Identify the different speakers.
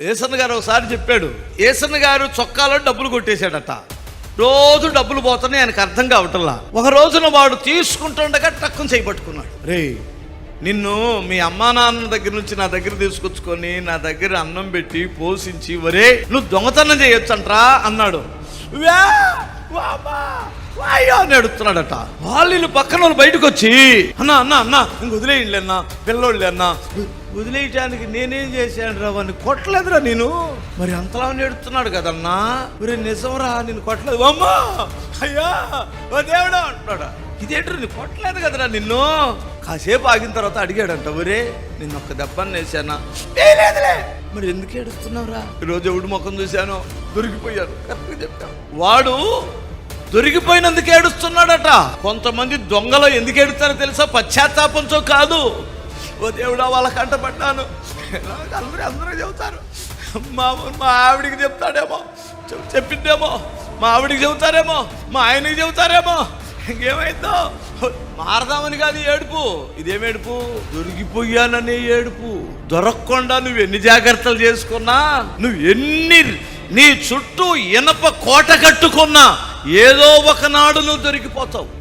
Speaker 1: ఏసన్ గారు ఒకసారి చెప్పాడు ఏసన్న గారు చొక్కాలో డబ్బులు కొట్టేశాడట. రోజు డబ్బులు పోతున్నాయి ఆయనకు అర్థం కావటంలా. ఒక రోజున వాడు తీసుకుంటుండగా టక్కుని చేయబట్టుకున్నాడు రే నిన్ను మీ అమ్మా నాన్న దగ్గర నుంచి నా దగ్గర తీసుకొచ్చుకొని నా దగ్గర అన్నం పెట్టి పోషించి వరే నువ్వు దొంగతనం చేయొచ్చంట్రా అన్నాడు. అయ్యా అని అడుగుతున్నాడట. వాళ్ళు పక్కన వాళ్ళు బయటకు వచ్చి అన్న అన్న అన్న ఇంక వదిలేయండి అన్న పిల్లోళ్ళు అన్న వదిలేయటానికి నేనేం చేశాను రా వాడిని కొట్టలేదురా నేను. మరి అంతలా నేడుతున్నాడు కదన్నా. మరి నిజంరా నేను కొట్టలేదు. అమ్మా అయ్యా ఓ దేవుడా అంటున్నాడు. ఇదేంటి నేను కొట్టలేదు కదరా నిన్ను. కాసేపు ఆగిన తర్వాత అడిగాడంట ఒరే నిన్న ఒక్క దెబ్బని వేసానా వేయలేదులే మరి ఎందుకు ఏడుస్తున్నావురా? ఈరోజు ఎవడు ముఖం చూశాను దొరికిపోయాను. కరెక్ట్గా చెప్తాను వాడు దొరికిపోయినందుకు ఏడుస్తున్నాడట. కొంతమంది దొంగలో ఎందుకు ఏడుస్తారో తెలుసా? పశ్చాత్తాపంతో కాదు. ఓ దేవుడా వాళ్ళ కంటపడ్డాను అందరూ అందరూ చెబుతారు. మా మా ఆవిడికి చెప్తాడేమో. చెప్- చెప్పిందేమో మా ఆవిడికి చెబుతారేమో. మా ఆయనకి చెబుతారేమో. ఇంకేమైందో? మారదామని కాదు ఏడుపు. ఇదేం ఏడుపు? దొరికిపోయాననే ఏడుపు. దొరకకుండా నువ్వు ఎన్ని జాగ్రత్తలు చేసుకున్నా నువ్వు ఎన్ని నీ చుట్టూ ఇనప కోట కట్టుకున్నా ఏదో ఒకనాడు నువ్వు దొరికిపోతావు.